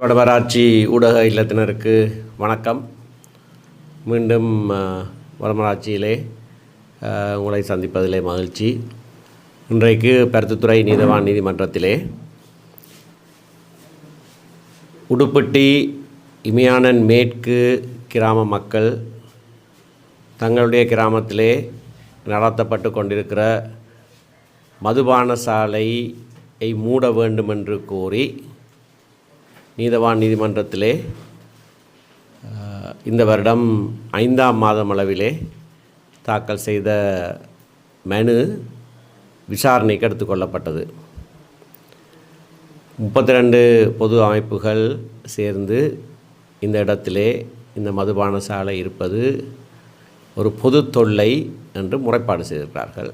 வடமராட்சி ஊடக இல்லத்தினருக்கு வணக்கம். மீண்டும் வடமராட்சியிலே உங்களை சந்திப்பதிலே மகிழ்ச்சி. இன்றைக்கு பருத்துத்துறை நீதவான் நீதிமன்றத்திலே உடுப்பட்டி இமையானன் மேற்கு கிராம மக்கள் தங்களுடைய கிராமத்திலே நடத்தப்பட்டு கொண்டிருக்கிற மதுபான சாலையை மூட வேண்டுமென்று கோரி நீதவான் நீதிமன்றத்திலே இந்த வருடம் ஐந்தாம் மாதம் அளவிலே தாக்கல் செய்த மனு விசாரணைக்கு எடுத்துக்கொள்ளப்பட்டது முப்பத்தி ரெண்டு பொது அமைப்புகள் சேர்ந்து இந்த இடத்திலே இந்த மதுபான சாலை இருப்பது ஒரு பொது தொல்லை என்று முறைப்பாடு செய்திருக்கிறார்கள்.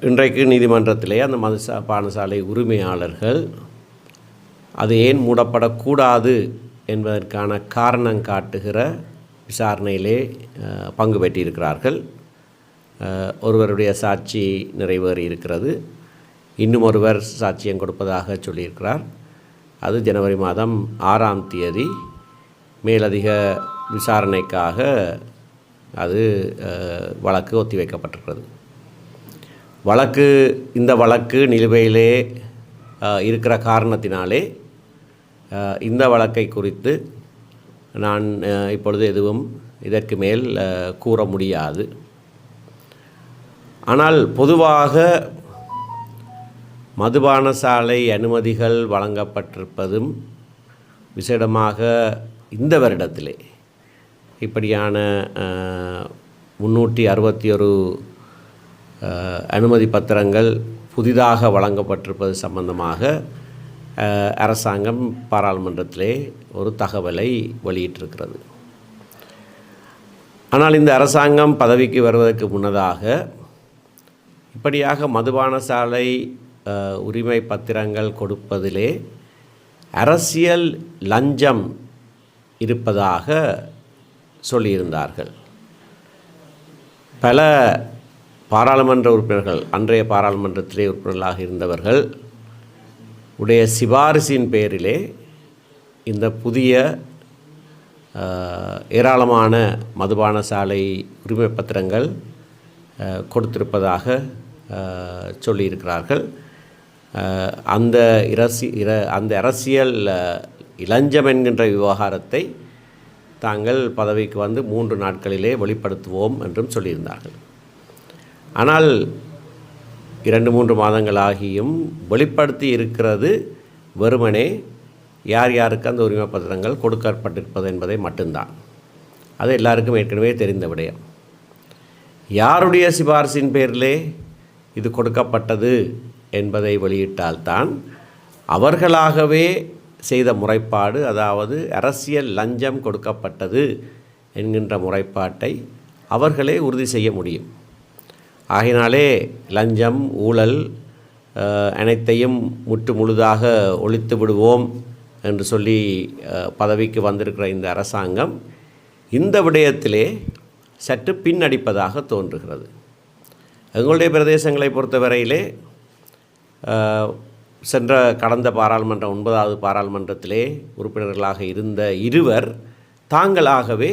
இன்றைக்கு நீதிமன்றத்திலே அந்த மது சா- பானசாலை உரிமையாளர்கள் அது ஏன் மூடப்படக்கூடாது என்பதற்கான காரணம் காட்டுகிற விசாரணையிலே பங்கு பெற்றிருக்கிறார்கள். ஒருவருடைய சாட்சி நிறைவேறி இருக்கிறது. இன்னும் ஒருவர் சாட்சியம் கொடுப்பதாக சொல்லியிருக்கிறார். அது ஜனவரி மாதம் ஆறாம் தேதி. மேலதிக விசாரணைக்காக அது வழக்கு ஒத்திவைக்கப்பட்டிருக்கிறது. வழக்கு இந்த வழக்கு நிலுவையிலே இருக்கிற காரணத்தினாலே இந்த வழக்கை குறித்து நான் இப்பொழுது எதுவும் இதற்கு மேல் கூற முடியாது. ஆனால் பொதுவாக மதுபான சாலை அனுமதிகள் வழங்கப்பட்டிருப்பதும் விசேடமாக இந்த வருடத்திலே. இப்படியான முன்னூற்றி அறுபத்தி ஒரு அனுமதி பத்திரங்கள் புதிதாக வழங்கப்பட்டிருப்பது சம்பந்தமாக அரசாங்கம் பாராளுமன்றத்திலே ஒரு தகவலை வெளியிட்டிருக்கிறது. ஆனால் இந்த அரசாங்கம் பதவிக்கு வருவதற்கு முன்னதாக இப்படியாக மதுபான சாலை உரிமை பத்திரங்கள் கொடுப்பதிலே அரசியல் லஞ்சம் இருப்பதாக சொல்லியிருந்தார்கள். பல பாராளுமன்ற உறுப்பினர்கள் அன்றைய பாராளுமன்றத்திலே உறுப்பினர்களாக இருந்தவர்கள் உடைய சிபாரிசின் பேரிலே இந்த புதிய ஏராளமான மதுபான சாலை உரிமை பத்திரங்கள் கொடுத்திருப்பதாக சொல்லியிருக்கிறார்கள். அந்த இரசி இர அந்த அரசியல் இளஞ்சம் என்கின்ற விவகாரத்தை தாங்கள் பதவிக்கு வந்து மூன்று நாட்களிலே வெளிப்படுத்துவோம் என்றும் சொல்லியிருந்தார்கள். ஆனால் இரண்டு மூன்று மாதங்கள் ஆகியும் வெளிப்படுத்தி இருக்கிறது வெறுமனே யார் யாருக்கு அந்த உரிமை பத்திரங்கள் கொடுக்கப்பட்டிருப்பது என்பதை மட்டும்தான். அது எல்லாருக்கும் ஏற்கனவே தெரிந்த விடயம். யாருடைய சிபாரிசின் பேரிலே இது கொடுக்கப்பட்டது என்பதை வெளியிட்டால்தான் அவர்களாகவே செய்த முறைப்பாடு அதாவது அரசியல் லஞ்சம் கொடுக்கப்பட்டது என்கின்ற முறைப்பாட்டை அவர்களே உறுதி செய்ய முடியும். ஆகினாலே லஞ்சம் ஊழல் அனைத்தையும் முற்று முழுதாக ஒழித்து விடுவோம் என்று சொல்லி பதவிக்கு வந்திருக்கிற இந்த அரசாங்கம் இந்த விடயத்திலே சற்று பின்னடிப்பதாக தோன்றுகிறது. எங்களுடைய பிரதேசங்களை பொறுத்தவரையிலே சென்ற கடந்த பாராளுமன்ற ஒன்பதாவது பாராளுமன்றத்திலே உறுப்பினர்களாக இருந்த இருவர் தாங்களாகவே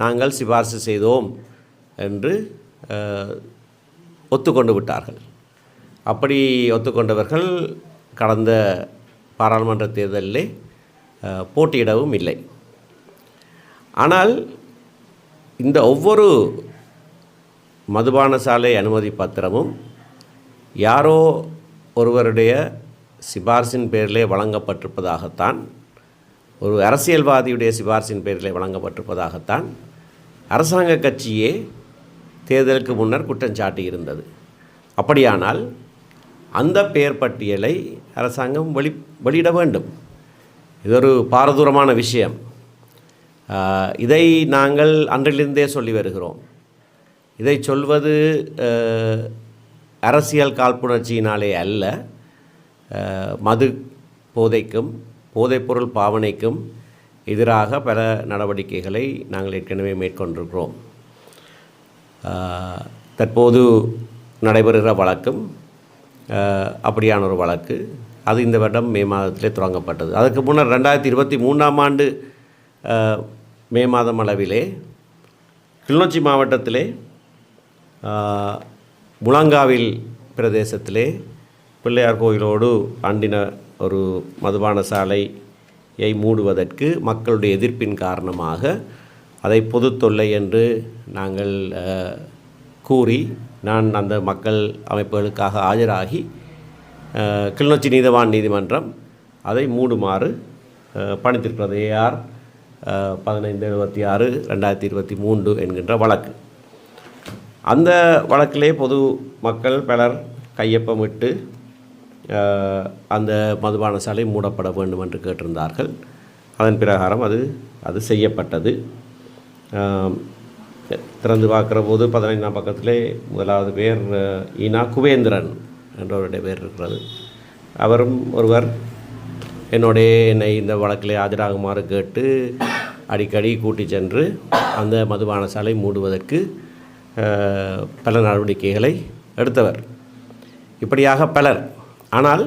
நாங்கள் சிபாரிசு செய்தோம் என்று ஒத்துக்கொண்டு விட்டார்கள். அப்படி ஒத்துக்கொண்டவர்கள் கடந்த பாராளுமன்ற தேர்தலிலே போட்டியிடவும் இல்லை. ஆனால் இந்த ஒவ்வொரு மதுபான சாலை அனுமதி பத்திரமும் யாரோ ஒருவருடைய சிபார்சின் பேரிலே வழங்கப்பட்டிருப்பதாகத்தான் ஒரு அரசியல்வாதியுடைய சிபார்சின் பேரிலே வழங்கப்பட்டிருப்பதாகத்தான் அரசாங்க கட்சியே தேர்தலுக்கு முன்னர் குற்றம் சாட்டியிருந்தது அப்படியானால் அந்த பெயர் பட்டியலை அரசாங்கம் வெளி வெளியிட வேண்டும். இது ஒரு பாரதூரமான விஷயம். இதை நாங்கள் அன்றிலிருந்தே சொல்லி வருகிறோம். இதை சொல்வது அரசியல் காழ்ப்புணர்ச்சியினாலே அல்ல. மது போதைக்கும் போதைப்பொருள் பாவனைக்கும் எதிராக பல நடவடிக்கைகளை நாங்கள் ஏற்கனவே மேற்கொண்டிருக்கிறோம். தற்போது நடைபெறுகிற வழக்கும் அப்படியான ஒரு வழக்கு. அது இந்த வருடம் மே மாதத்திலே தொடங்கப்பட்டது. அதற்கு முன்னர் ரெண்டாயிரத்தி இருபத்தி மூன்றாம் ஆண்டு மே மாதம் அளவிலே கிளிநொச்சி மாவட்டத்திலே முழங்காவில் பிரதேசத்திலே பிள்ளையார் கோயிலோடு அண்டின ஒரு மதுபான சாலையை மூடுவதற்கு மக்களுடைய எதிர்ப்பின் காரணமாக அதை பொது தொல்லை என்று நாங்கள் கூறி நான் அந்த மக்கள் அமைப்புகளுக்காக ஆஜராகி கிளிநொச்சி நீதவான் நீதிமன்றம் அதை மூடுமாறு பணித்திருக்கிறது. ஏஆர் பதினைந்து எழுபத்தி ஆறு ரெண்டாயிரத்தி இருபத்தி மூன்று என்கின்ற வழக்கு. அந்த வழக்கிலே பொது மக்கள் பலர் கையொப்பமிட்டு அந்த மதுபான சாலை மூடப்பட வேண்டும் என்று கேட்டிருந்தார்கள். அதன் பிரகாரம் அது அது செய்யப்பட்டது. திறந்து பார்க்குற போது பதினைந்தாம் பக்கத்திலே முதலாவது பேர் ஈனா குவேந்திரன் என்றவருடைய பேர் இருக்கிறது. அவரும் ஒருவர் என்னுடைய என்னை இந்த வழக்கிலே ஆஜராகுமாறு கேட்டு அடிக்கடி கூட்டி சென்று அந்த மதுபான சாலை மூடுவதற்கு பல நடவடிக்கைகளை எடுத்தவர். இப்படியாக பலர். ஆனால்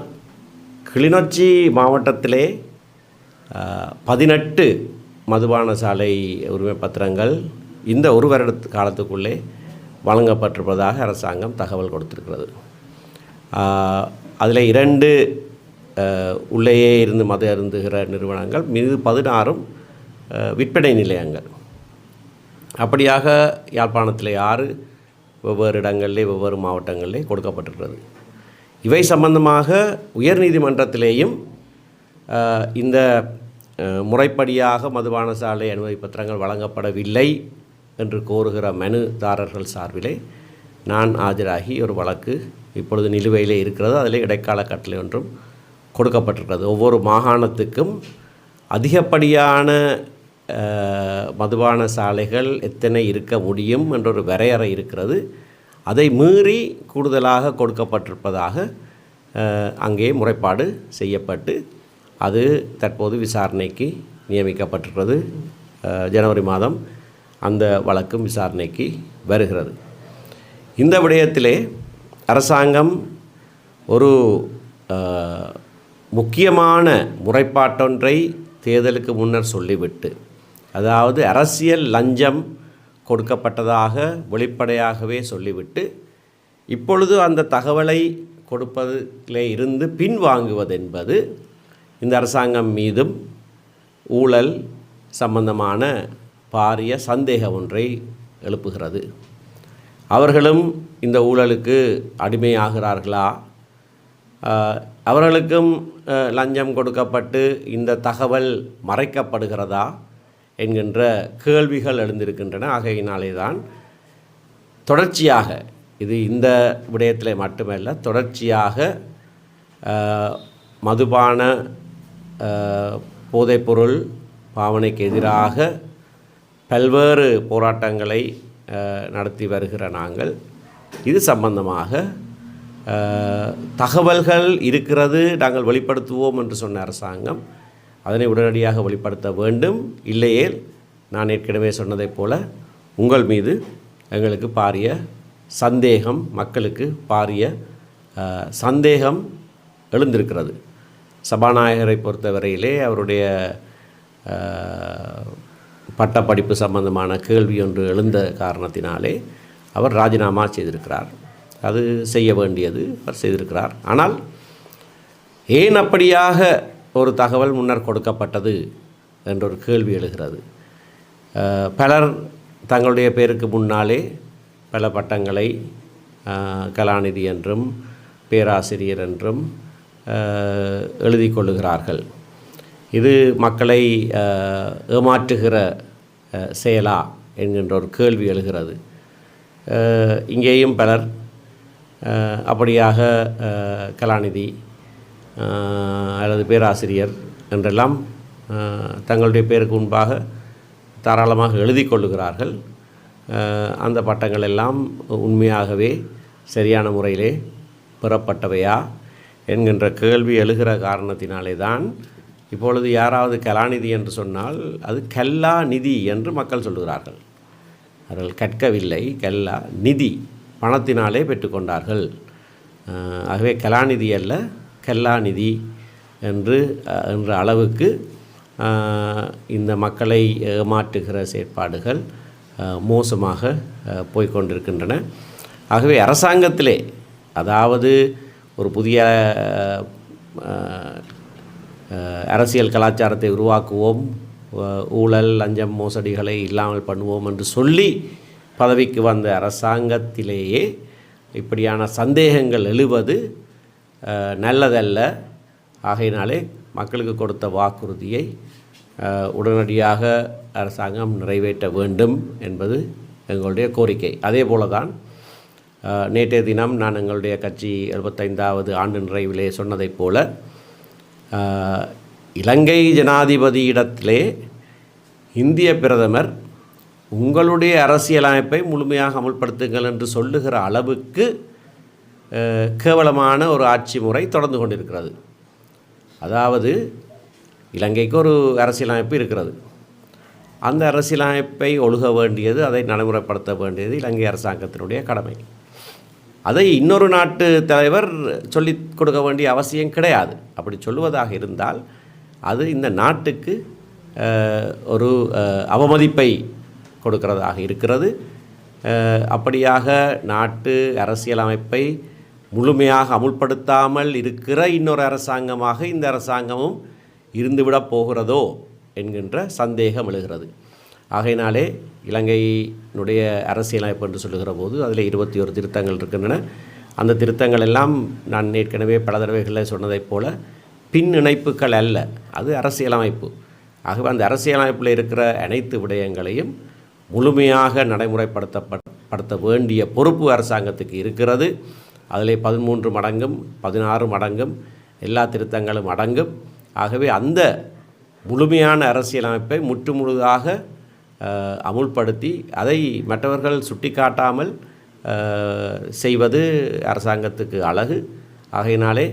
கிளிநொச்சி மாவட்டத்திலே பதினெட்டு மதுபான சாலை உரிமை பத்திரங்கள் இந்த ஒரு வருட காலத்துக்குள்ளே வழங்கப்பட்டிருப்பதாக அரசாங்கம் தகவல் கொடுத்திருக்கிறது. அதில் இரண்டு உள்ளேயே இருந்து மது அருந்துகிற நிறுவனங்கள் மீது பதினாறும் விற்பனை நிலையங்கள். அப்படியாக யாழ்ப்பாணத்தில் ஆறு வெவ்வேறு இடங்களிலே வெவ்வேறு மாவட்டங்களிலே கொடுக்கப்பட்டிருக்கிறது. இவை சம்பந்தமாக உயர்நீதிமன்றத்திலேயும் இந்த முறைப்படியாக மதுபான சாலை அனுமதி பத்திரங்கள் வழங்கப்படவில்லை என்று கோருகிற மனுதாரர்கள் சார்பிலே நான் ஆஜராகி ஒரு வழக்கு இப்பொழுது நிலுவையிலே இருக்கிறது. அதில் இடைக்கால கட்டளை ஒன்றும் கொடுக்கப்பட்டிருக்கிறது. ஒவ்வொரு மாகாணத்துக்கும் அதிகப்படியான மதுபான சாலைகள் எத்தனை இருக்க முடியும் என்ற ஒரு வரையறை இருக்கிறது. அதை மீறி கூடுதலாக கொடுக்கப்பட்டிருப்பதாக அங்கே முறைப்பாடு செய்யப்பட்டு அது தற்போது விசாரணைக்கு நியமிக்கப்பட்டிருக்கிறது. ஜனவரி மாதம் அந்த வழக்கும் விசாரணைக்கு வருகிறது. இந்த விடயத்திலே அரசாங்கம் ஒரு முக்கியமான முறைப்பாட்டொன்றை தேர்தலுக்கு முன்னர் சொல்லிவிட்டு அதாவது அரசியல் லஞ்சம் கொடுக்கப்பட்டதாக வெளிப்படையாகவே சொல்லிவிட்டு இப்பொழுது அந்த தகவலை கொடுப்பதிலே இருந்து பின்வாங்குவது என்பது இந்த அரசாங்கம் மீதும் ஊழல் சம்பந்தமான பாரிய சந்தேகம் ஒன்றை எழுப்புகிறது. அவர்களும் இந்த ஊழலுக்கு அடிமையாகிறார்களா? அவர்களுக்கும் லஞ்சம் கொடுக்கப்பட்டு இந்த தகவல் மறைக்கப்படுகிறதா? என்கின்ற கேள்விகள் எழுந்திருக்கின்றன. ஆகையினாலே தான் தொடர்ச்சியாக இது இந்த விடயத்தில் மட்டுமல்ல தொடர்ச்சியாக மதுபான போதைப்பொருள் பாவனைக்கு எதிராக பல்வேறு போராட்டங்களை நடத்தி வருகிற நாங்கள். இது சம்பந்தமாக தகவல்கள் இருக்கிறது நாங்கள் வெளிப்படுத்துவோம் என்று சொன்ன அரசாங்கம் அதனை உடனடியாக வெளிப்படுத்த வேண்டும். இல்லையே நான் ஏற்கனவே சொன்னதைப் போல உங்கள் மீது எங்களுக்கு பாரிய சந்தேகம் மக்களுக்கு பாரிய சந்தேகம் எழுந்திருக்கிறது. சபாநாயகரை பொறுத்தவரையிலே அவருடைய பட்டப்படிப்பு சம்பந்தமான கேள்வி ஒன்று எழுந்த காரணத்தினாலே அவர் ராஜினாமா செய்திருக்கிறார். அது செய்ய வேண்டியது அவர் செய்திருக்கிறார். ஆனால் ஏன் அப்படியாக ஒரு தகவல் முன்னர் கொடுக்கப்பட்டது என்ற ஒரு கேள்வி எழுகிறது. பலர் தங்களுடைய பேருக்கு முன்னாலே பல பட்டங்களை கலாநிதி என்றும் பேராசிரியர் என்றும் எழுதி கொள்ளுகிறார்கள் இது மக்களை ஏமாற்றுகிற செயலா என்கின்ற ஒரு கேள்வி எழுகிறது. இங்கேயும் பலர் அப்படியாக கலாநிதி அல்லது பேராசிரியர் என்றெல்லாம் தங்களுடைய பேருக்கு முன்பாக தாராளமாக எழுதி கொள்ளுகிறார்கள் அந்த பட்டங்கள் எல்லாம் உண்மையாகவே சரியான முறையிலே பெறப்பட்டவையா? என்கின்ற கேள்வி எழுகிற காரணத்தினாலே தான் இப்பொழுது யாராவது கலாநிதி என்று சொன்னால் அது கல்லா நிதி என்று மக்கள் சொல்கிறார்கள் அவர்கள் கற்கவில்லை. கல்லா நிதி பணத்தினாலே பெற்றுக்கொண்டார்கள். ஆகவே கலாநிதி அல்ல கல்லாநிதி என்று என்ற அளவுக்கு இந்த மக்களை ஏமாற்றுகிற செயற்பாடுகள் மோசமாக போய்கொண்டிருக்கின்றன போய்க்கொண்டிருக்கின்றன. ஆகவே அரசாங்கத்திலே அதாவது ஒரு புதிய அரசியல் கலாச்சாரத்தை உருவாக்குவோம். ஊழல் லஞ்சம் மோசடிகளை இல்லாமல் பண்ணுவோம் என்று சொல்லி பதவிக்கு வந்த அரசாங்கத்திலேயே இப்படியான சந்தேகங்கள் எழுவது நல்லதல்ல. ஆகையினாலே மக்களுக்கு கொடுத்த வாக்குறுதியை உடனடியாக அரசாங்கம் நிறைவேற்ற வேண்டும் என்பது எங்களுடைய கோரிக்கை. அதே போல தான் நேற்றைய தினம் நான் எங்களுடைய கட்சி இருபத்தைந்தாவது ஆண்டு நிறைவிலே சொன்னதைப் போல இலங்கை ஜனாதிபதியிடத்திலே இந்திய பிரதமர் உங்களுடைய அரசியலமைப்பை முழுமையாக அமல்படுத்துங்கள் என்று சொல்லுகிற அளவுக்கு கேவலமான ஒரு ஆட்சி முறை தொடர்ந்து கொண்டிருக்கிறது. அதாவது இலங்கைக்கு ஒரு அரசியலமைப்பு இருக்கிறது. அந்த அரசியலமைப்பை ஒழுக வேண்டியது அதை நடைமுறைப்படுத்த வேண்டியது இலங்கை அரசாங்கத்தினுடைய கடமை. அதை இன்னொரு நாட்டு தலைவர் சொல்லிக் கொடுக்க வேண்டிய அவசியம் கிடையாது. அப்படி சொல்லுவதாக இருந்தால் அது இந்த நாட்டுக்கு ஒரு அவமதிப்பை கொடுக்கிறதாக இருக்கிறது. அப்படியாக நாட்டு அரசியலமைப்பை முழுமையாக அமுல்படுத்தாமல் இருக்கிற இன்னொரு அரசாங்கமாக இந்த அரசாங்கமும் இருந்துவிடப் போகிறதோ என்கின்ற சந்தேகம் எழுகிறது. ஆகையினாலே இலங்கையினுடைய அரசியலமைப்பு என்று சொல்லுகிற போது அதில் இருபத்தி ஒரு திருத்தங்கள் இருக்கின்றன. அந்த திருத்தங்கள் எல்லாம் நான் ஏற்கனவே பல தடவைகளில் சொன்னதைப் போல பின் இணைப்புகள் அல்ல அது அரசியலமைப்பு. ஆகவே அந்த அரசியலமைப்பில் இருக்கிற அனைத்து விடயங்களையும் முழுமையாக நடைமுறைப்படுத்தப்படுத்த வேண்டிய பொறுப்பு அரசாங்கத்துக்கு இருக்கிறது. அதிலே பதிமூன்று மடங்கும் பதினாறு மடங்கும் எல்லா திருத்தங்களும் அடங்கும். ஆகவே அந்த முழுமையான அரசியலமைப்பை முற்றுமுழுதாக அமுல்படுத்தி அதை மற்றவர்கள் சுட்டிக்காட்டாமல் காட்டாமல் செய்வது அரசாங்கத்துக்கு அழகு. ஆகையினாலே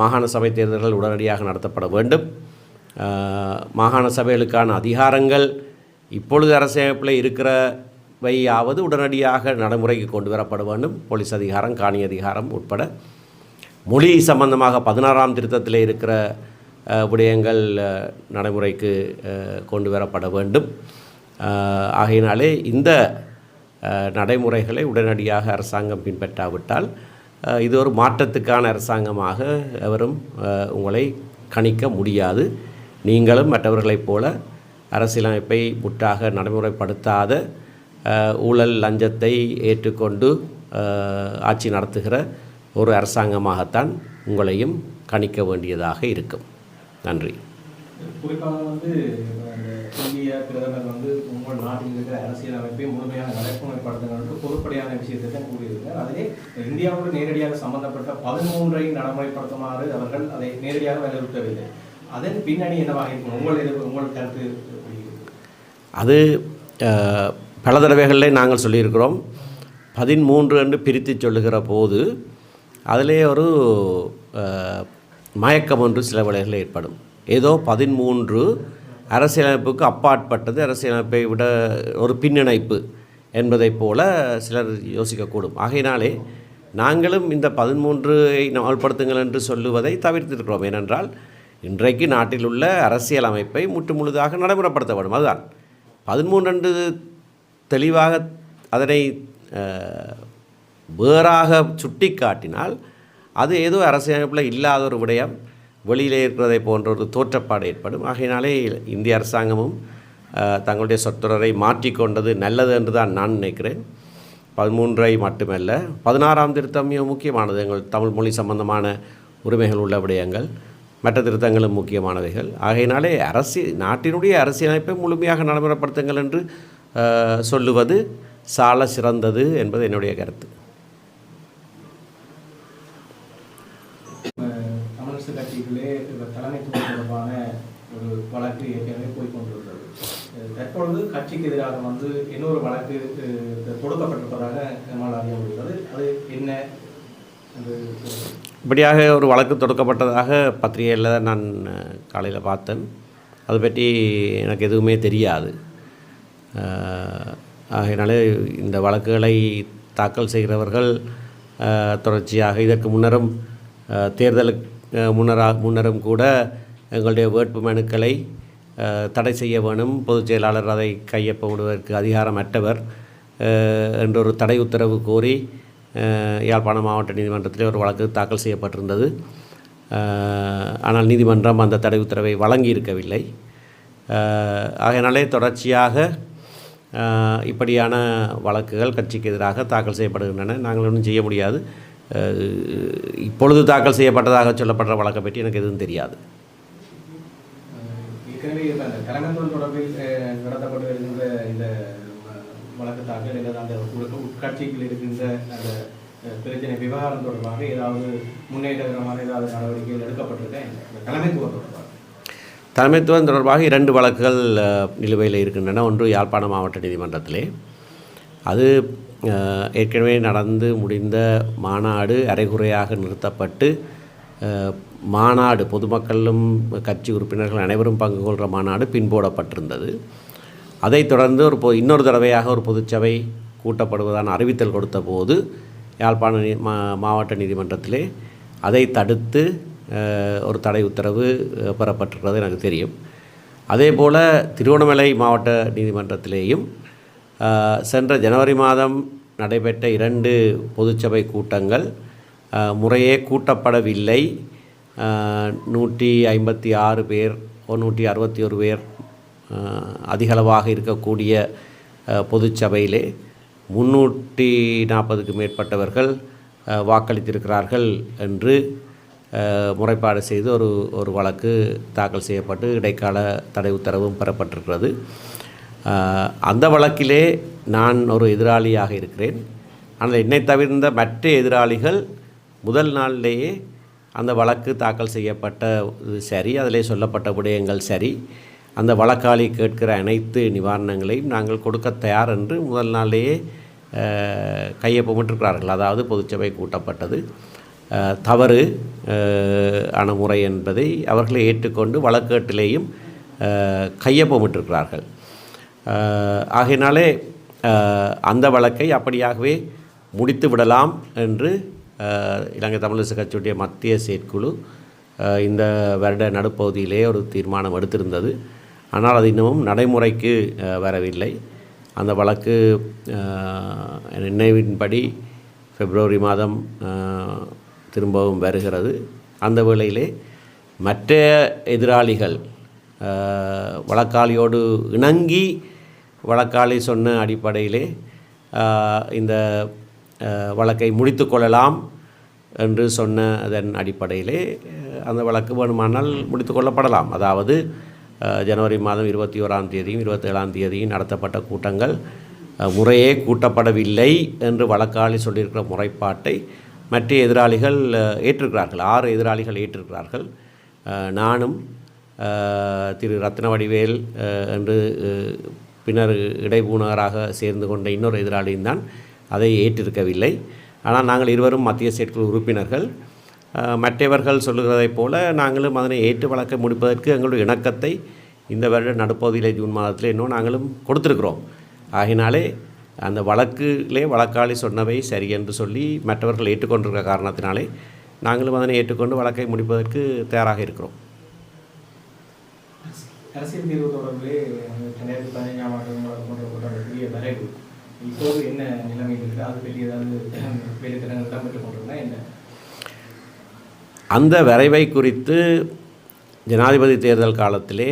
மாகாண சபை தேர்தல்கள் உடனடியாக நடத்தப்பட வேண்டும். மாகாண சபைகளுக்கான அதிகாரங்கள் இப்பொழுது அரசமைப்பில் இருக்கிறவையாவது உடனடியாக நடைமுறைக்கு கொண்டு வரப்பட வேண்டும். போலீஸ் அதிகாரம் காணி அதிகாரம் உட்பட. மொழி சம்பந்தமாக பதினாறாம் திருத்தத்தில் இருக்கிற விடயங்கள் நடைமுறைக்கு கொண்டு வரப்பட வேண்டும். ஆகையினாலே இந்த நடைமுறைகளை உடனடியாக அரசாங்கம் பின்பற்றாவிட்டால் இது ஒரு மாற்றத்துக்கான அரசாங்கமாக எவரும் உங்களை கணிக்க முடியாது. நீங்களும் மற்றவர்களைப் போல அரசியலமைப்பை முற்றாக நடைமுறைப்படுத்தாத ஊழல் லஞ்சத்தை ஏற்றுக்கொண்டு ஆட்சி நடத்துகிற ஒரு அரசாங்கமாகத்தான் உங்களையும் கணிக்க வேண்டியதாக இருக்கும். நன்றி. குறிப்பாக வந்து இந்திய பிரதமர் வந்து உங்கள் நாட்டில் இருக்கிற அரசியல் அமைப்பை முழுமையாக நடைமுறைப்படுத்துங்கள் பொதுப்படையான விஷயத்தை தான் கூறியிருக்கார். அதிலே இந்தியாவோடு நேரடியாக சம்பந்தப்பட்ட பதிமூன்றை நடைமுறைப்படுத்துமாறு அவர்கள் அதை நேரடியாக வலியுறுத்தவில்லை. அதன் பின்னணி என்னவாக இருக்கும்? உங்கள் எதிர்ப்பு உங்கள் கருத்து அது பல தடவைகளில் நாங்கள் சொல்லியிருக்கிறோம். பதிமூன்று என்று பிரித்து சொல்லுகிற போது அதிலே ஒரு மயக்கம் ஒன்று சில வேளைகளில் ஏற்படும். ஏதோ பதிமூன்று அரசியலமைப்புக்கு அப்பாற்பட்டது அரசியலமைப்பை விட ஒரு பின்னிணைப்பு என்பதைப் போல சிலர் யோசிக்கக்கூடும். ஆகையினாலே நாங்களும் இந்த பதிமூன்றை அமல்படுத்துங்கள் என்று சொல்லுவதை தவிர்த்திருக்கிறோம். ஏனென்றால் இன்றைக்கு நாட்டில் உள்ள அரசியல் அமைப்பை முற்று முழுதாக நடைமுறைப்படுத்த வேண்டும். அதுதான். பதிமூன்று தெளிவாக அதனை வேறாக வேறாக சுட்டிக்காட்டினால் அது ஏதோ அரசியலமைப்பில் இல்லாத ஒரு விடயம். வெளியிலே இருக்கிறதை போன்ற ஒரு தோற்றப்பாடு ஏற்படும். ஆகையினாலே இந்திய அரசாங்கமும் தங்களுடைய சொற்றொடரை மாற்றிக்கொண்டது நல்லது என்று தான் நான் நினைக்கிறேன். பதிமூன்றை மட்டுமல்ல பதினாறாம் திருத்தம் மிக முக்கியமானது. எங்கள் தமிழ் மொழி சம்பந்தமான உரிமைகள் உள்ள விடயங்கள் மற்ற திருத்தங்களும் முக்கியமானவைகள். ஆகையினாலே அரசு நாட்டினுடைய அரசியலமைப்பை முழுமையாக நடைமுறைப்படுத்துங்கள் என்று சொல்லுவது சால சிறந்தது என்பது என்னுடைய கருத்து அஹ் தமிழரசு கட்சிக்குள்ளே இவர் தலைமைத்துவம் தொடர்பான ஒரு வழக்கு ஏற்கனவே போய் கொண்டிருக்கிறது அஹ் தற்பொழுது கட்சிக்கு எதிராக வந்து இன்னொரு வழக்கு தொடுக்கப்பட்டிருப்பதாக நம்மால் அறிய முடிகிறது. அது என்ன இப்படியாக ஒரு வழக்கு தொடுக்கப்பட்டதாக பத்திரிகையில் நான் காலையில் பார்த்தேன். அதை பற்றி எனக்கு எதுவுமே தெரியாது. அஹ், இந்த வழக்குகளை தாக்கல் செய்கிறவர்கள் தொடர்ச்சியாக இதற்கு முன்னரும் தேர்தலுக்கு முன்னராக முன்னரும் கூட எங்களுடைய வேட்பு மனுக்களை தடை செய்ய வேணும். பொதுச் செயலாளர் அதை கையொப்பமிடுவதற்கு அதிகாரமற்றவர் அஹ், என்றொரு தடை உத்தரவு கோரி யாழ்ப்பாணம் மாவட்ட நீதிமன்றத்தில் ஒரு வழக்கு தாக்கல் செய்யப்பட்டிருந்தது. ஆனால் நீதிமன்றம் அந்த தடை உத்தரவை வழங்கியிருக்கவில்லை. ஆகையினாலே தொடர்ச்சியாக இப்படியான வழக்குகள் கட்சிக்கு எதிராக தாக்கல் செய்யப்படுகின்றன. நாங்கள் ஒன்றும் செய்ய முடியாது. இப்பொழுது தாக்கல் செய்யப்பட்டதாக சொல்லப்படுற வழக்கை பற்றி எனக்கு எதுவும் தெரியாது. அஹ் ஏற்கனவே அந்த தலைமைத்துவம் தொடர்பில் நடத்தப்பட்டு வருகின்ற இந்த வழக்கு தாக்கல் அல்லது அந்த உள்- உட்கட்சிக்குள் இருக்கின்ற அந்த பிரச்சனை விவகாரம் தொடர்பாக ஏதாவது முன்னேற்றகரமான ஏதாவது நடவடிக்கைகள் எடுக்கப்பட்டிருக்கா இந்த தலைமைத்துவம் தொடர்பாக. தலைமைத்துவம் தொடர்பாக இரண்டு வழக்குகள் நிலுவையில் இருக்கின்றன. ஒன்று யாழ்ப்பாணம் மாவட்ட நீதிமன்றத்திலே. அது ஏற்கனவே நடந்து முடிந்த மாநாடு அரைகுறையாக நிறுத்தப்பட்டு மாநாடு பொதுமக்களும் கட்சி உறுப்பினர்கள் அனைவரும் பங்கு கொள்கிற மாநாடு பின்போடப்பட்டிருந்தது. அதைத் தொடர்ந்து ஒரு பொ இன்னொரு தடவையாக ஒரு பொதுச்சபை கூட்டப்படுவதான அறிவித்தல் கொடுத்த போது யாழ்ப்பாண நீ மா மாவட்ட நீதிமன்றத்திலே அதை தடுத்து ஒரு தடை உத்தரவு பெறப்பட்டிருக்கிறது எனக்கு தெரியும். அதே போல் திருவண்ணாமலை மாவட்ட நீதிமன்றத்திலேயும் சென்ற ஜனவரி மாதம் நடைபெற்ற இரண்டு பொதுச்சபை கூட்டங்கள் முறையே கூட்டப்படவில்லை. நூற்றி ஐம்பத்தி ஆறு பேர் நூற்றி அறுபத்தி ஒரு பேர் அதிகளவாக இருக்கக்கூடிய பொதுச்சபையிலே முன்னூற்றி நாற்பதுக்கு மேற்பட்டவர்கள் வாக்களித்திருக்கிறார்கள் என்று முறைப்பாடு செய்து ஒரு ஒரு வழக்கு தாக்கல் செய்யப்பட்டு இடைக்கால தடை உத்தரவும் பெறப்பட்டிருக்கிறது. அந்த வழக்கிலே நான் ஒரு எதிராளியாக இருக்கிறேன். ஆனால் என்னை தவிர்ந்த மற்ற எதிராளிகள் முதல் நாளிலேயே அந்த வழக்கு தாக்கல் செய்யப்பட்ட சரி அதிலே சொல்லப்பட்ட விடயங்கள் சரி. அந்த வழக்காளி கேட்கிற அனைத்து நிவாரணங்களையும் நாங்கள் கொடுக்க தயார் என்று முதல் நாளிலேயே கையொப்பமிட்டிருக்கிறார்கள். அதாவது பொதுச்சபை கூட்டப்பட்டது. தவறு அணுமுறை ஆன முறை என்பதை அவர்களை ஏற்றுக்கொண்டு வழக்கேட்டிலேயும் கையொப்பமிட்டிருக்கிறார்கள். ஆகையினாலே அந்த வழக்கை அப்படியாகவே முடித்து விடலாம் என்று இலங்கை தமிழிசை கட்சியுடைய மத்திய செயற்குழு இந்த வருட நடுப்பகுதியிலே ஒரு தீர்மானம் எடுத்திருந்தது. ஆனால் அது இன்னமும் நடைமுறைக்கு வரவில்லை. அந்த வழக்கு நினைவின்படி பிப்ரவரி மாதம் திரும்பவும் வருகிறது. அந்த வேளையிலே மற்ற எதிராளிகள் வழக்காளியோடு இணங்கி வழக்காளி சொன்ன அடிப்படையிலே இந்த வழக்கை முடித்து கொள்ளலாம் என்று சொன்ன அதன் அடிப்படையிலே அந்த வழக்கு வேணுமானால் முடித்து கொள்ளப்படலாம். அதாவது ஜனவரி மாதம் இருபத்தி ஓராம் தேதியும் இருபத்தேழாம் தேதியும் நடத்தப்பட்ட கூட்டங்கள் முறையே கூட்டப்படவில்லை என்று வழக்காளி சொல்லியிருக்கிற முறைப்பாட்டை மற்ற எதிராளிகள் ஏற்றிருக்கிறார்கள். ஆறு எதிராளிகள் ஏற்றிருக்கிறார்கள். நானும் திரு ரத்னவடிவேல் என்று பின்னர் இடைபூணராக சேர்ந்து கொண்ட இன்னொரு எதிராளியும் தான் அதை ஏற்றிருக்கவில்லை. ஆனால் நாங்கள் இருவரும் மத்திய செயற்குழு உறுப்பினர்கள் மற்றவர்கள் சொல்லுகிறதைப் போல நாங்களும் அதனை ஏற்று வழக்கை முடிப்பதற்கு எங்களுடைய இணக்கத்தை இந்த வருட நடுப்பகுதியில் ஜூன் மாதத்தில் இன்னும் நாங்களும் கொடுத்துருக்குறோம். ஆகினாலே அந்த வழக்கிலே வழக்காளி சொன்னவை சரி என்று சொல்லி மற்றவர்கள் ஏற்றுக்கொண்டிருக்கிற காரணத்தினாலே நாங்களும் அதனை ஏற்றுக்கொண்டு வழக்கை முடிப்பதற்கு தயாராக இருக்கிறோம். அரசியல் தீர்வு தொடர்பிலே ரெண்டாயிரத்தி ஆண்டு வரைவு இப்போது என்ன நிலைமை இருக்குது? அது பற்றி ஏதாவது வேலைத்திறங்கள் இடம்பெற்றுக் கொண்டிருந்தா என்ன? அந்த வரைவை குறித்து ஜனாதிபதி தேர்தல் காலத்திலே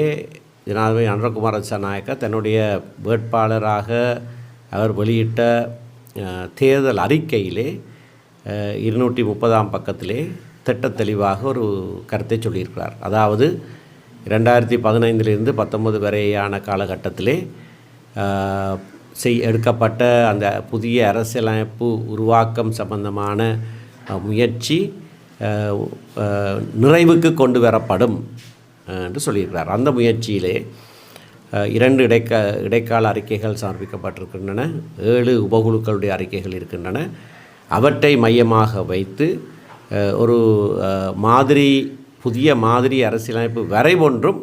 ஜனாதிபதி அனுரகுமார நாயக்க தன்னுடைய வேட்பாளராக அவர் வெளியிட்ட தேர்தல் அறிக்கையிலே இருநூற்றி முப்பதாம் பக்கத்திலே திட்ட தெளிவாக ஒரு கருத்தை சொல்லியிருக்கிறார். அதாவது ரெண்டாயிரத்தி பதினைந்திலிருந்து பத்தொன்பது வரையான காலகட்டத்திலே செய் எடுக்கப்பட்ட அந்த புதிய அரசியலமைப்பு உருவாக்கம் சம்பந்தமான முயற்சி நிறைவுக்கு கொண்டு வரப்படும் என்று சொல்லியிருக்கிறார். அந்த முயற்சியிலே இரண்டு இடைக்க இடைக்கால அறிக்கைகள் சமர்ப்பிக்கப்பட்டிருக்கின்றன ஏழு உபகுழுக்களுடைய அறிக்கைகள் இருக்கின்றன. அவற்றை மையமாக வைத்து ஒரு மாதிரி புதிய மாதிரி அரசியலமைப்பு வரைவொன்றும்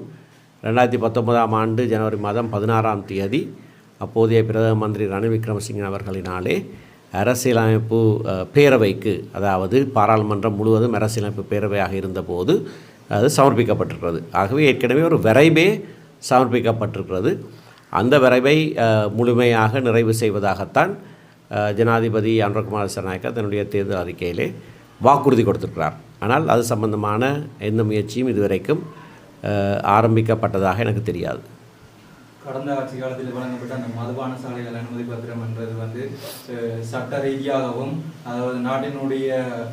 ரெண்டாயிரத்தி பத்தொன்பதாம் ஆண்டு ஜனவரி மாதம் பதினாறாம் தேதி அப்போதைய பிரதம மந்திரி ரணில் விக்ரமசிங்க அவர்களினாலே அரசியலமைப்பு பேரவைக்கு அதாவது பாராளுமன்றம் முழுவதும் அரசியலமைப்பு பேரவையாக இருந்தபோது அது சமர்ப்பிக்கப்பட்டிருக்கிறது. ஆகவே ஏற்கனவே ஒரு விரைவே சமர்ப்பிக்கப்பட்டிருக்கிறது. அந்த விரைவை முழுமையாக நிறைவு செய்வதாகத்தான் ஜனாதிபதி அனுரகுமார் சனாயக்கா தன்னுடைய தேர்தல் அறிக்கையிலே வாக்குறுதி கொடுத்திருக்கிறார். ஆனால் அது சம்பந்தமான எந்த முயற்சியும் இதுவரைக்கும் ஆரம்பிக்கப்பட்டதாக எனக்கு தெரியாது. கடந்த ஆட்சி காலத்தில் வழங்கப்பட்ட அந்த மதுபான சாலைகள் அனுமதி பத்திரம் என்றது வந்து சட்ட ரீதியாகவும் அதாவது நாட்டினுடைய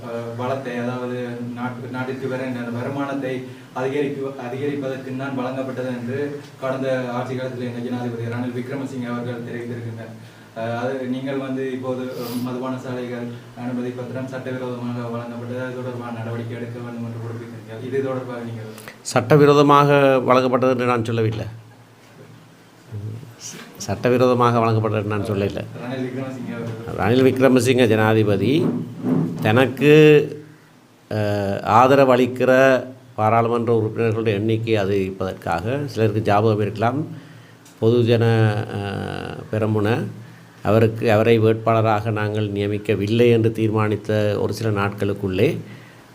அஹ், வளத்தை அதாவது நாட்டு நாட்டிற்கு வர வருமானத்தை அதிகரிப்பு அதிகரிப்பதற்கு தான் வழங்கப்பட்டது என்று கடந்த ஆட்சி காலத்தில் எங்கள் ஜனாதிபதி ரணில் விக்ரமசிங்க அவர்கள் தெரிவித்திருக்கின்றனர். அது நீங்கள் வந்து இப்போது மதுபான சாலைகள் அனுமதி பத்திரம் சட்டவிரோதமாக வழங்கப்பட்டது அது தொடர்பான நடவடிக்கை எடுக்க வேண்டும் என்று குறிப்பிட்டிருக்கிறார் இது தொடர்பாக நீங்கள் சட்டவிரோதமாக வழங்கப்பட்டது என்று நான் சொல்லவில்லை. சட்டவிரோதமாக வழங்கப்பட்டது நான் சொல்லல. ரணில் விக்ரமசிங்க ஜனாதிபதி தனக்கு ஆதரவு அளிக்கிற பாராளுமன்ற உறுப்பினர்களுடைய எண்ணிக்கை அதிகரிப்பதற்காக சிலருக்கு ஜாபகம் இருக்கலாம். பொதுஜன அஹ், பெரமுன அவருக்கு அவரை வேட்பாளராக நாங்கள் நியமிக்கவில்லை என்று தீர்மானித்த ஒரு சில நாட்களுக்குள்ளே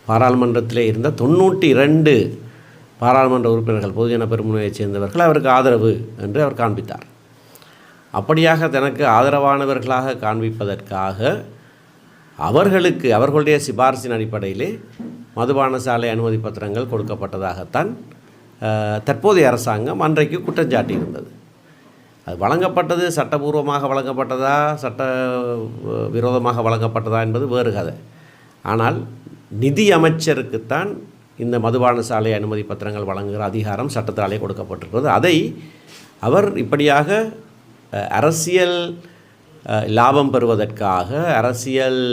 பாராளுமன்றத்தில் இருந்த தொண்ணூற்றி இரண்டு பாராளுமன்ற உறுப்பினர்கள் பொதுஜன பெருமுனையைச் சேர்ந்தவர்கள் அவருக்கு ஆதரவு என்று அவர் காண்பித்தார். அப்படியாக தனக்கு ஆதரவானவர்களாக காண்பிப்பதற்காக அவர்களுக்கு அவர்களுடைய சிபாரிசின் அடிப்படையிலே மதுபான சாலை அனுமதி பத்திரங்கள் கொடுக்கப்பட்டதாகத்தான் தற்போதைய அரசாங்கம் அன்றைக்கு குற்றஞ்சாட்டி இருந்தது அது வழங்கப்பட்டது சட்டபூர்வமாக வழங்கப்பட்டதா சட்ட விரோதமாக வழங்கப்பட்டதா என்பது வேறு கதை. ஆனால் நிதி அமைச்சருக்குத்தான் இந்த மதுபான சாலை அனுமதி பத்திரங்கள் வழங்குகிற அதிகாரம் சட்டத்தாலே கொடுக்கப்பட்டிருக்கிறது. அதை அவர் இப்படியாக அரசியல் லாபம் பெறுவதற்காக அரசியல்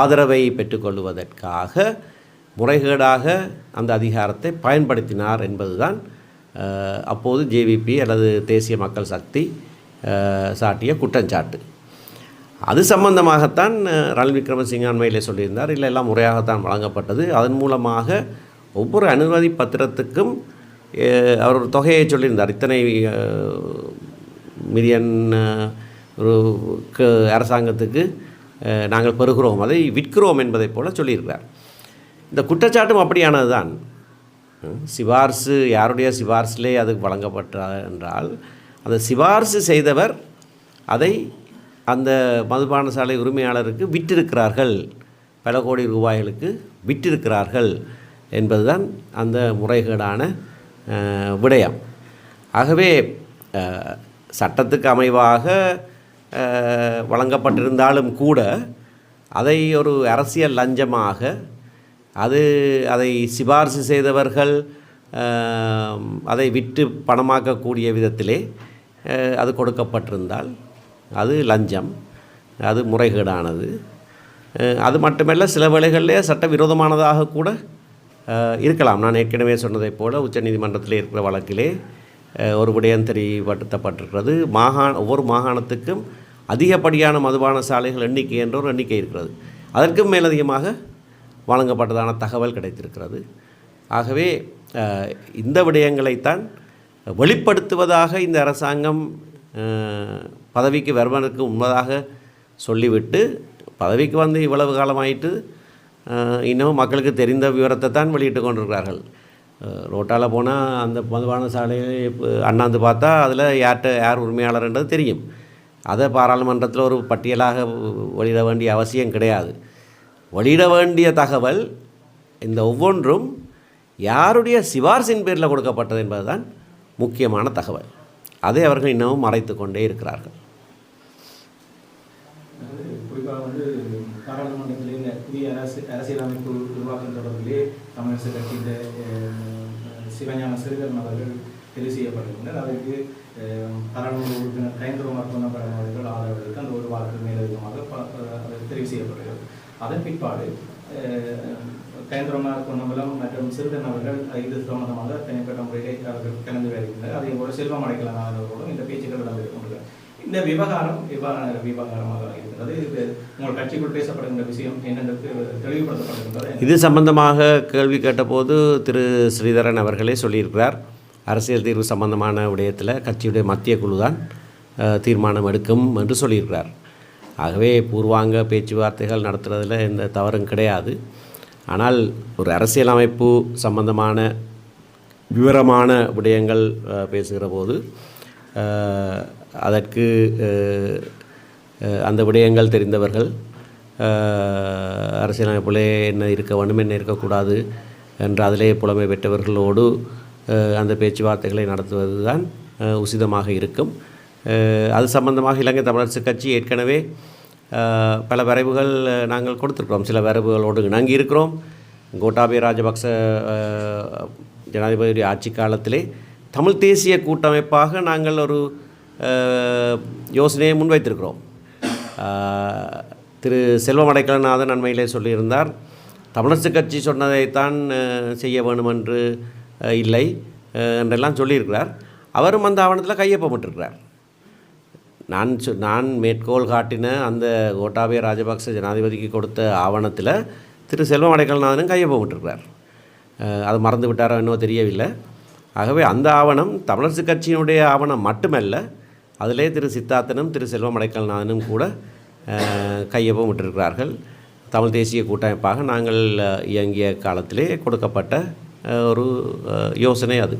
ஆதரவை பெற்றுக்கொள்வதற்காக முறைகேடாக அந்த அதிகாரத்தை பயன்படுத்தினார் என்பதுதான் அப்போது ஜேவிபி அல்லது தேசிய மக்கள் சக்தி சாட்டிய குற்றச்சாட்டு அது சம்பந்தமாகத்தான் ரணில் விக்ரமசிங்க அண்மையிலே சொல்லியிருந்தார். இல்லை எல்லாம் முறையாகத்தான் வழங்கப்பட்டது. அதன் மூலமாக ஒவ்வொரு அனுமதி பத்திரத்துக்கும் அவர் ஒரு தொகையை சொல்லியிருந்தார். இத்தனை மில்லியன் ஒரு க- அரசாங்கத்துக்கு நாங்கள் பெறுகிறோம். அதை விற்கிறோம் என்பதைப் போல சொல்லியிருக்கிறார். இந்த குற்றச்சாட்டும் அப்படியானது தான் சிபார்சு யாருடைய சிபார்சிலே அது வழங்கப்பட்ட என்றால் அந்த சிபார்சு செய்தவர் அதை அந்த மதுபான சாலை உரிமையாளருக்கு விற்றிருக்கிறார்கள். பல கோடி ரூபாய்களுக்கு விற்றிருக்கிறார்கள் என்பதுதான் அந்த முறைகேடான விடயம். ஆகவே சட்டத்துக்கு அமைவாக வழங்கப்பட்டிருந்தாலும் கூட அதை ஒரு அரசியல் லஞ்சமாக அது அதை சிபாரிசு செய்தவர்கள் அதை விற்று பணமாக்கக்கூடிய விதத்திலே அது கொடுக்கப்பட்டிருந்தால் அது லஞ்சம் அது முறைகேடானது. அது மட்டுமல்ல சில வேளைகளிலே சட்டவிரோதமானதாக கூட இருக்கலாம். நான் ஏற்கனவே சொன்னதைப் போல் உச்சநீதிமன்றத்தில் இருக்கிற வழக்கிலே ஒரு விடயம் தெரிவிப்படுத்தப்பட்டிருக்கிறது மாகாண ஒவ்வொரு மாகாணத்துக்கும் அதிகப்படியான மதுபான சாலைகள் எண்ணிக்கை என்ற ஒரு எண்ணிக்கை இருக்கிறது. அதற்கும் மேலதிகமாக வழங்கப்பட்டதான தகவல் கிடைத்திருக்கிறது. ஆகவே இந்த விடயங்களைத்தான் வெளிப்படுத்துவதாக இந்த அரசாங்கம் பதவிக்கு வருவதற்கு முன்னதாக சொல்லிவிட்டு பதவிக்கு வந்து இவ்வளவு காலமாயிட்டு இன்னமும் மக்களுக்கு தெரிந்த விவரத்தை தான் வெளியிட்டு கொண்டிருக்கிறார்கள். ரோட்டால் போனால் அந்த மதுபான சாலையை இப்போ அண்ணாந்து பார்த்தா அதில் யார்கிட்ட யார் உரிமையாளர்ன்றது தெரியும். அதை பாராளுமன்றத்தில் ஒரு பட்டியலாக வெளியிட வேண்டிய அவசியம் கிடையாது. வெளியிட வேண்டிய தகவல் இந்த ஒவ்வொன்றும் யாருடைய சிபார்சின் பேரில் கொடுக்கப்பட்டது என்பதுதான் முக்கியமான தகவல். அதை அவர்கள் இன்னமும் மறைத்து கொண்டே இருக்கிறார்கள். குறிப்பாக வந்து பாராளுமன்றத்திலே புதிய அரசு அரசியலமைப்பு உருவாக்கம் தொடர்பிலே தமிழரசு கட்சியின் சிவஞான சிறுகரன் அவர்கள் தெரிவு செய்யப்பட்டிருந்தனர் அதற்கு அஹ், பாராளுமன்ற உறுப்பினர் கைந்தருமார் பொன்னப்படம் அவர்கள் ஆதரவளித்து அந்த ஒரு வாக்கு மேலதிகமாக தெரிவு செய்யப்படுகிறது அதன் பிற்பாடு கைந்தருமார் பொன்னம்பலம் மற்றும் சிறுகன் அவர்கள் இது சம்பந்தமாக தனிப்பட்ட முறையை அவர்கள் கலந்து வருகின்றனர் அதே போல செல்வம் அடைக்கலான அவர்களும் இந்த பேச்சுக்கள் நடந்திருக்கின்றன இந்த விவகாரம் எவ்வாறான விவகாரமாக இருக்கிறது இது உங்கள் கட்சிக்குள் பேசப்படுகின்ற விஷயம் என்னென்று தெளிவுபடுத்தப்படுகின்றது இது சம்பந்தமாக கேள்வி கேட்டபோது திரு ஸ்ரீதரன் அவர்களே சொல்லியிருக்கிறார். அரசியல் தீர்வு சம்பந்தமான விடயத்தில் கட்சியுடைய மத்திய குழு தான் தீர்மானம் எடுக்கும் என்று சொல்லியிருக்கிறார். ஆகவே பூர்வாங்க பேச்சுவார்த்தைகள் நடத்துகிறதுல எந்த தவறும் கிடையாது. ஆனால் ஒரு அரசியலமைப்பு சம்பந்தமான விவரமான விடயங்கள் பேசுகிற போது அதற்கு அந்த விடயங்கள் தெரிந்தவர்கள் அஹ், அரசியலமைப்பிலே என்ன இருக்க வேண்டும் என்ன இருக்கக்கூடாது என்ற அதிலே புலமை பெற்றவர்களோடு அந்த பேச்சுவார்த்தைகளை நடத்துவது தான் உசிதமாக இருக்கும். அது சம்பந்தமாக இலங்கை தமிழரசு கட்சி ஏற்கனவே பல வரைவுகள் நாங்கள் கொடுத்துருக்கிறோம். சில வரைவுகளோடு இணங்கி இருக்கிறோம் கோட்டாபய ராஜபக்ச ஜனாதிபதியுடைய ஆட்சி காலத்திலே தமிழ் தேசிய கூட்டமைப்பாக நாங்கள் ஒரு யோசனையை முன்வைத்திருக்கிறோம். திரு செல்வம் அடைக்கலநாதன் சொல்லியிருந்தார் தமிழரசு கட்சி சொன்னதைத்தான் செய்ய வேண்டும் என்று இல்லை என்றெல்லாம் சொல்லியிருக்கிறார். அவரும் அந்த ஆவணத்தில் கையொப்பமிட்டிருக்கிறார். நான் சொ நான் மேற்கோள் காட்டின அந்த கோட்டாபய ராஜபக்ச ஜனாதிபதிக்கு கொடுத்த ஆவணத்தில் திரு செல்வம் அடைக்கல்நாதனும் கையொப்பமிட்டிருக்கிறார் அது மறந்து விட்டாரோ என்னவோ தெரியவில்லை. ஆகவே அந்த ஆவணம் தமிழரசு கட்சியினுடைய ஆவணம் மட்டுமல்ல அதிலே திரு சித்தார்த்தனும் திரு செல்வம் அடைக்கல்நாதனும் கூட அஹ், கையொப்பமிட்டிருக்கிறார்கள் தமிழ் தேசிய கூட்டமைப்பாக நாங்கள் இயங்கிய காலத்திலே கொடுக்கப்பட்ட ஒரு யோசனை அது.